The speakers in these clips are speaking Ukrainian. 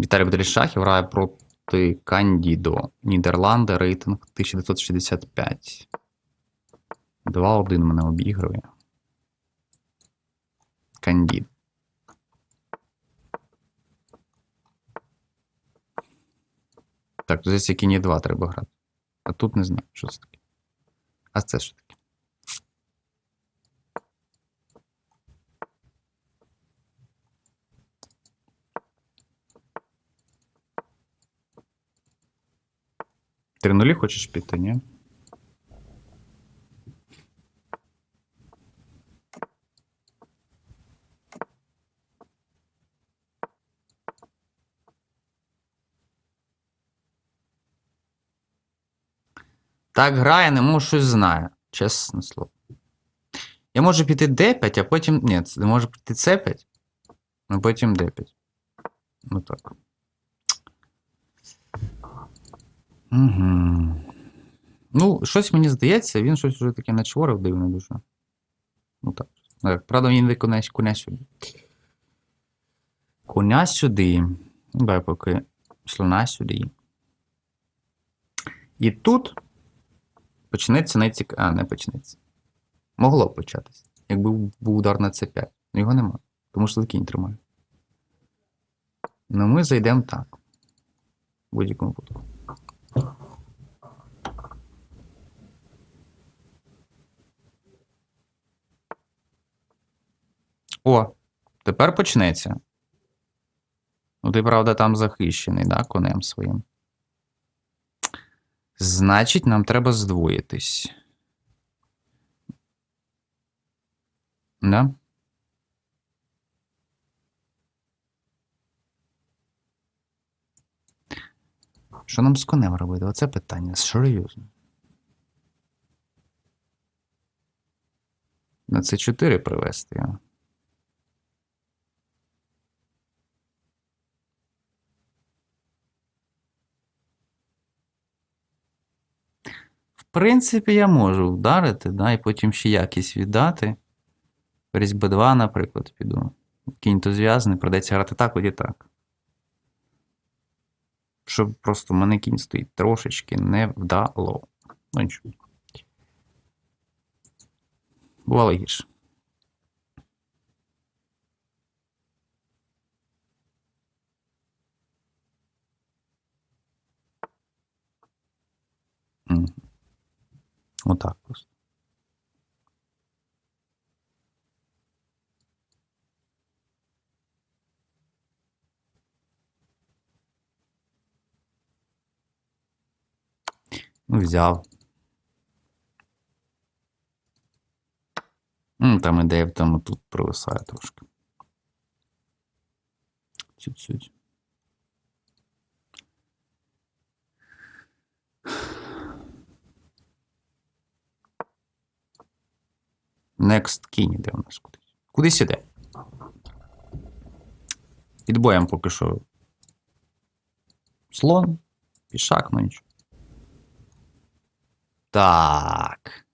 Віталій Бедрішахів грає проти Кандідо. Нідерланди, рейтинг 1965. 2-1 мене обігрує. Кандід. Так, тут здесь кіні 2 треба грати. А тут не знаю, що це таке. А це що таке? Три нулі хочеш піти, ні? Так грає, не можу щось знаю. Чесне слово. Я можу піти D5, а потім. Ні, це може піти C5, а потім D5. Ну так. Угу. Ну, щось мені здається, він щось вже таке начворив дивно дуже. Ну так. так. Правда, він не коня, сюди. Коня сюди. Давай поки слона сюди. І тут почнеться найцік... А, не почнеться. Могло б початися. Якби був удар на С5. Ну його нема. Тому що кінь тримає. Ну ми зайдемо так. В будь-якому випадку. О, тепер почнеться. Ну, ти, правда, там захищений, да, конем своїм. Значить, нам треба здвоїтись. Да? Що нам з конем робити? Оце питання. Серйозно. На це 4 привести його. В принципі, я можу вдарити, да, і потім ще якість віддати. Ферзь Б2, наприклад, піду. Кінь то зв'язаний, придеться грати так, тоді так. Щоб просто в мене кінь стоїть трошечки не вдало. Ну нічого. Бувало гірше. Мгм. Отак просто. Ну, взяв. М, Там ідея тому тут провисає трошки. Чуть-чуть. Next кінь іде у нас кудись. Кудись іде. Під боєм поки що. Слон, пішак, ну нічого. Так.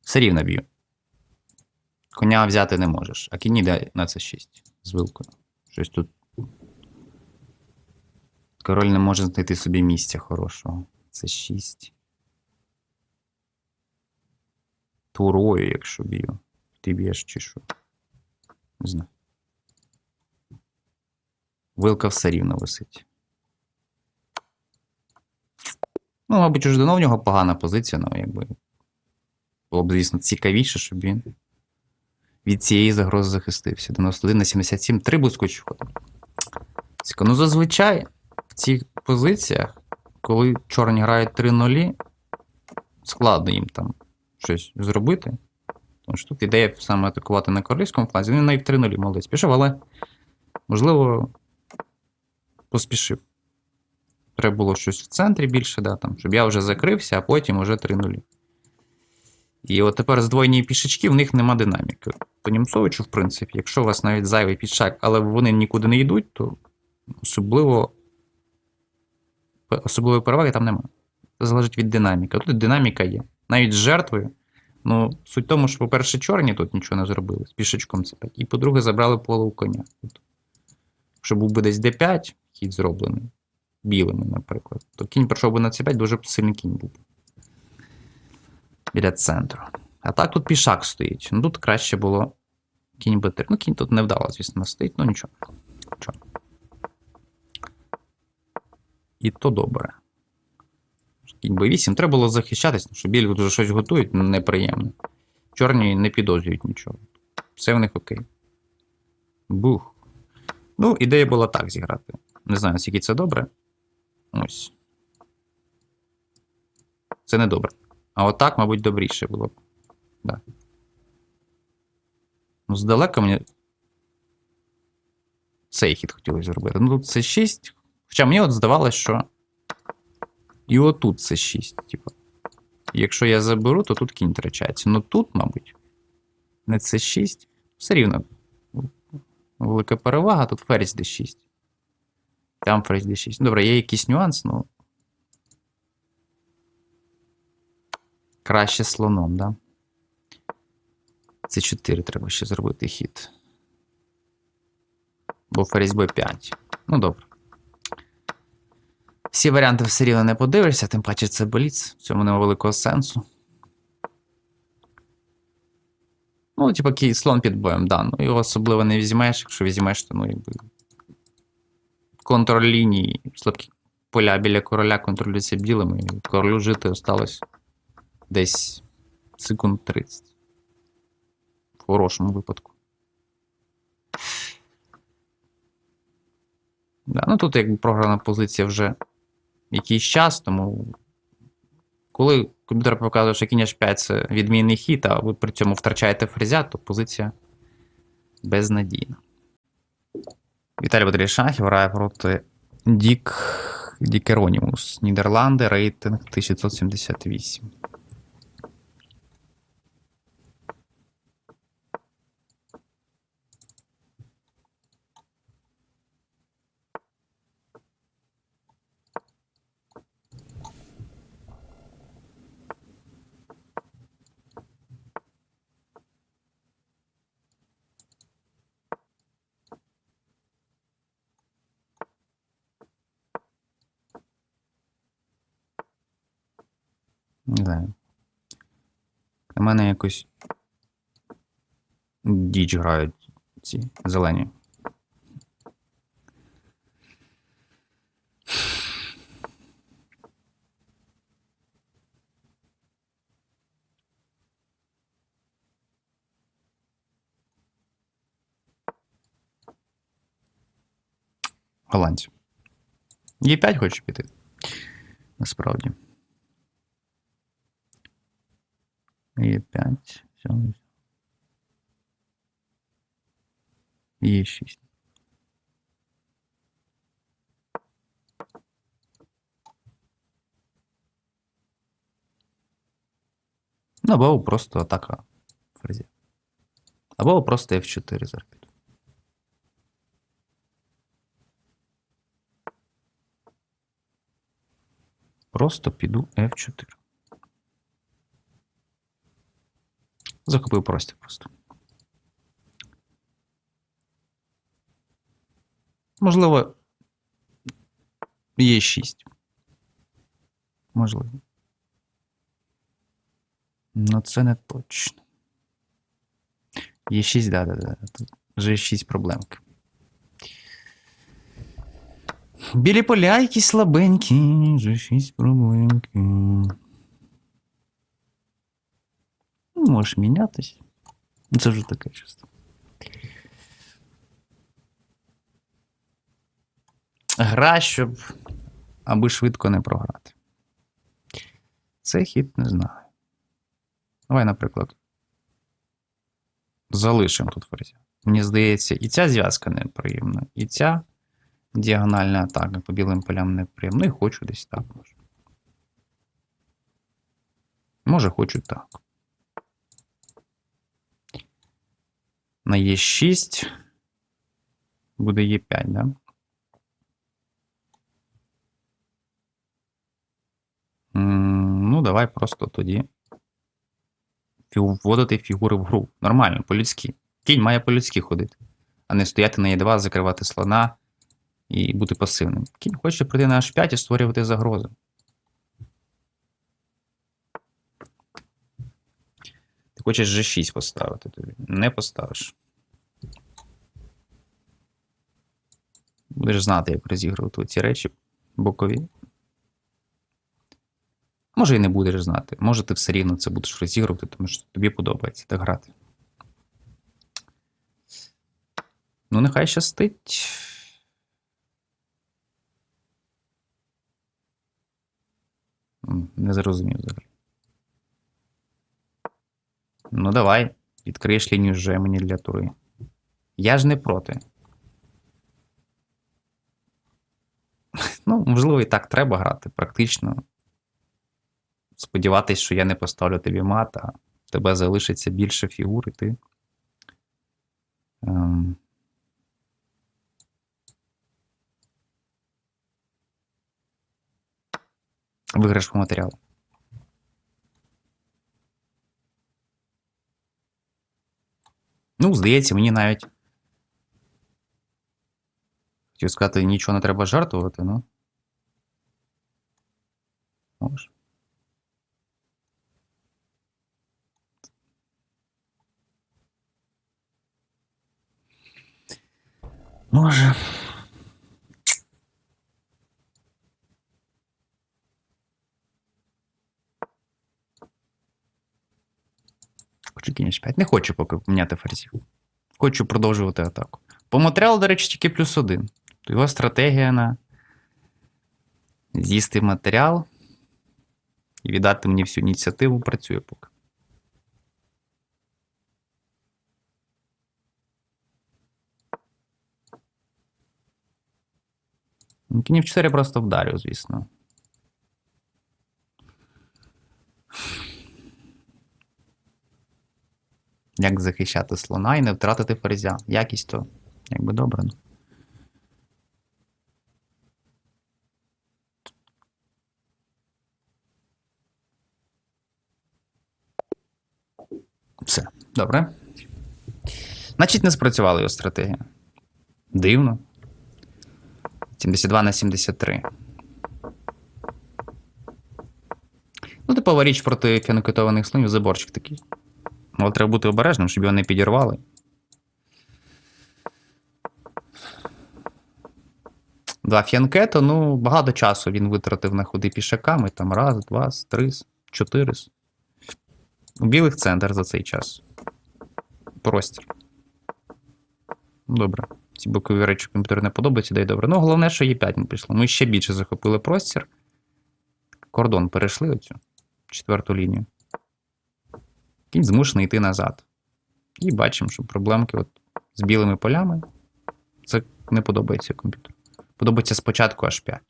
Все рівно б'ю. Коня взяти не можеш, а кінь іде на це 6 з вилкою. Щось тут. Король не може знайти собі місця хорошого. Це 6. Турою, якщо б'ю. Ти б'єш чи що? Не знаю. Вилка все рівно висить. Ну, мабуть, уже давно в нього погана позиція, ну, якби. Було б, звісно, цікавіше, щоб він від цієї загрози захистився. 91 на 77, три блискучі ходи. Ну, зазвичай в цих позиціях, коли чорні грають 3 нулі, складно їм там щось зробити. Тому що тут ідея саме атакувати на королівському фланзі. Він навіть 3 нулі молодець пішов, але, можливо, поспішив. Треба було щось в центрі більше, да, там, щоб я вже закрився, а потім вже 3 нулі. І от тепер здвоєні пішачки, в них нема динаміки. По Німцовичу, в принципі, якщо у вас навіть зайвий пішак, але вони нікуди не йдуть, то особливо особливої переваги там немає. Це залежить від динаміки. Тут динаміка є. Навіть з жертвою. Ну, суть в тому, що, по-перше, чорні тут нічого не зробили з пішачком це 5. І по-друге, забрали поле у коня. Тут Якщо був би десь d5, хід зроблений білими, наприклад, то кінь прийшов би на c5, дуже сильний кінь був. Біля центру. А так тут пішак стоїть. Ну тут краще було кінь b3. Ну, кінь тут не вдало, звісно, стоїть, ну нічого. нічого. І то добре. Кінь b8. Треба було захищатись, тому що білі вже щось готують неприємне. Чорні не підозрюють нічого. Все в них окей. Бух. Ну, ідея була так зіграти. Не знаю, наскільки це добре. Ось. Це не добре. А отак, мабуть, добріше було б. Да. Ну, здалека мені. Цей хід хотілося зробити. Ну, тут це 6. Хоча мені от здавалось, що. І отут це 6. Типу. Якщо я заберу, то тут кінь втрачається. Ну тут, мабуть, не це 6. Все рівно. Велика перевага, тут ферзь d6. Там ферзь d6. Добре, є якийсь нюанс, ну. Краще слоном, да? Це 4 треба ще зробити хід. Бо ферзь b5. Ну, добре. Всі варіанти все рівно не подивишся, тим паче це боліц. В цьому нема великого сенсу. Ну, типа, слон під боєм, да. Ну, його особливо не візьмеш, якщо візьмеш, то ну, якби. Контроль лінії, слабкі поля біля короля контролюються білими, і королю жити осталось десь секунд 30. В хорошому випадку. Да, ну тут якби програна позиція вже якийсь час, тому коли комп'ютер показує, що кінь H5 це відмінний хід, а ви при цьому втрачаєте фрезя, то позиція безнадійна. Віталій Бодрій Шахів грає проти Дік Дікеронімус. Нідерланди, рейтинг 1978. Знаю. На мене якось діч грають ці зелені. Голландці. Є 5 хочеш піти? Насправді. Є 5. Є 6. Ну, або просто атака фрезі. Або просто F4 зараз піду. Просто піду F4. Захопив простір просто. Можливо, є 6. Можливо. Ну, це не точно. Є 6, да, да, да. Тут вже 6 проблемки. Білі поля якісь слабенькі, вже 6 проблемки. Ну, можеш мінятись. Це вже таке чисто. Гра, щоб аби швидко не програти. Цей хід не знаю. Давай, наприклад. Залишимо тут ферзя. Мені здається, і ця зв'язка неприємна, і ця діагональна атака по білим полям неприємна. І хочу десь так може. Може, хочу так. На Е6 буде Е5, да? Ну, давай просто тоді вводити фігури в гру. Нормально, по-людськи. Кінь має по-людськи ходити, а не стояти на Е2, закривати слона, і бути пасивним. Кінь хоче прийти на H5 і створювати загрози. Хочеш G6 поставити тобі. Не поставиш. Будеш знати, як розігрувати ці речі бокові. Може і не будеш знати. Може, ти все рівно це будеш розігрувати, тому що тобі подобається так грати. Ну, нехай щастить. Не зрозумів взагалі. Ну, давай, відкриєш лінію Ж мені для тури. Я ж не проти. Ну, можливо, і так треба грати практично. Сподіватись, що я не поставлю тобі мат, а в тебе залишиться більше фігур, і ти. Ем... Виграш по матеріалу. Ну, здається, мені навіть. Хотів сказати, нічого не треба жартувати, ну. Може. Може. Хочу кінець 5. Не хочу поки міняти ферзів. Хочу продовжувати атаку. По матеріалу, до речі, тільки плюс один. Його стратегія на з'їсти матеріал і віддати мені всю ініціативу працює поки. Кінів 4 просто вдарю, звісно. Як захищати слона і не втратити ферзя. Якість то якби добре. ну. Все, добре. Значить, не спрацювала його стратегія. Дивно. 72 на 73. Ну, типова річ проти фінокетованих слонів заборчик такий. Але треба бути обережним, щоб його не підірвали. Два фіанкето, ну, багато часу він витратив на ходи пішаками. Там раз, два, три, чотири. У білих центр за цей час. Простір. Добре. Ці бокові речі комп'ютер не подобаються, да й добре. Ну, головне, що Є5 не пішло. Ми ще більше захопили простір. Кордон перейшли оцю четверту лінію. Кінь змушений йти назад. І бачимо, що проблемки от з білими полями. Це не подобається комп'ютеру. Подобається спочатку аж 5.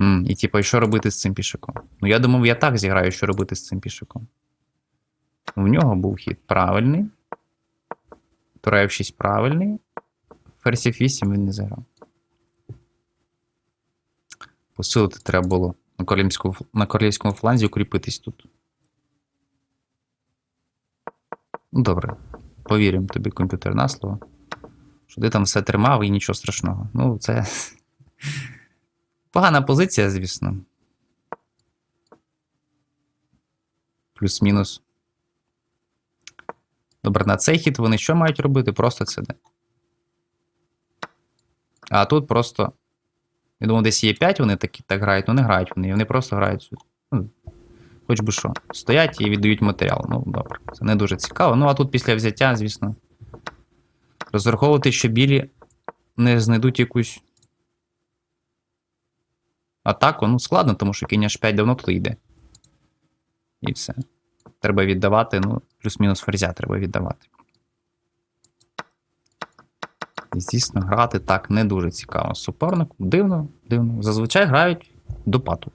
М, і типу, що робити з цим пішаком? Ну, я думав, я так зіграю, що робити з цим пішаком. В нього був хід правильний. Тура F6 правильний. Ферзь F8 він не заграв. Посилити треба було на королівському, на королівському фланзі укріпитись тут. Ну, добре. Повіримо тобі комп'ютер на слово. Що ти там все тримав і нічого страшного. Ну, це. Погана позиція, звісно. Плюс-мінус. Добре, на цей хід вони що мають робити? Просто це. А тут просто. Я думав, десь є 5, вони такі так грають, ну не грають вони, вони просто грають. Ну, хоч би що. Стоять і віддають матеріал. Ну, добре. Це не дуже цікаво. Ну, а тут після взяття, звісно. Розраховувати, що білі не знайдуть якусь атаку, ну, складно, тому що кінь H5 давно туди йде. І все. Треба віддавати, ну, плюс-мінус ферзя треба віддавати. І, звісно, грати так не дуже цікаво. Супернику дивно, дивно. Зазвичай грають до пату.